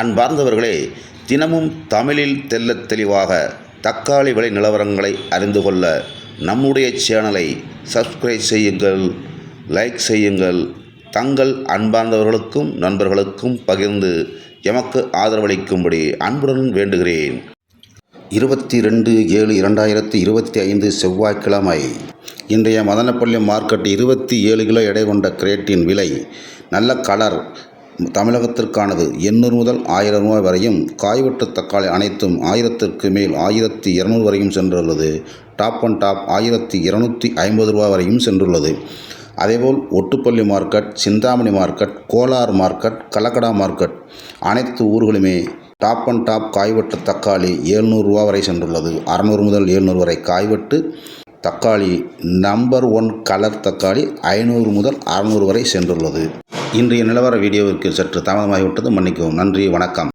அன்பார்ந்தவர்களே தினமும் தமிழில் தெள்ளத் தெளிவாக தக்காளி விலை நிலவரங்களை அறிந்து கொள்ள நம்முடைய சேனலை சப்ஸ்கிரைப் செய்யுங்கள் லைக் செய்யுங்கள். தங்கள் அன்பார்ந்தவர்களுக்கும் நண்பர்களுக்கும் பகிர்ந்து எமக்கு ஆதரவளிக்கும்படி அன்புடன் வேண்டுகிறேன். இருபத்தி ரெண்டு ஏழு இரண்டாயிரத்தி இருபத்தி ஐந்து செவ்வாய்க்கிழமை இன்றைய மதனப்பள்ளி மார்க்கெட் இருபத்தி ஏழு கிலோ எடை கொண்ட கிரேட்டின் விலை நல்ல கலர் தமிழகத்திற்கானது எண்ணூறு முதல் ஆயிரம் ரூபாய் வரையும் காய்வெட்டு தக்காளி அனைத்தும் ஆயிரத்திற்கு மேல் ஆயிரத்தி இரநூறு வரையும் சென்றுள்ளது. டாப் அண்ட் டாப் ஆயிரத்தி இருநூற்றி ஐம்பது ரூபாய் வரையும் சென்றுள்ளது. அதேபோல் Ottupalli market Chintamani market Kolar market Kalakada market அனைத்து ஊர்களுமே டாப் அண்ட் டாப் காய்வெட்டு தக்காளி ஏழ்நூறுரூவா வரை சென்றுள்ளது. அறநூறு முதல் ஏழ்நூறு வரை காய்வெட்டு தக்காளி நம்பர் ஒன் கலர் தக்காளி ஐநூறு முதல் அறநூறு வரை சென்றுள்ளது. இன்றைய நிலவர வீடியோவிற்கு சற்று தாமதமாகிவிட்டது. மன்னிக்கவும். நன்றி. வணக்கம்.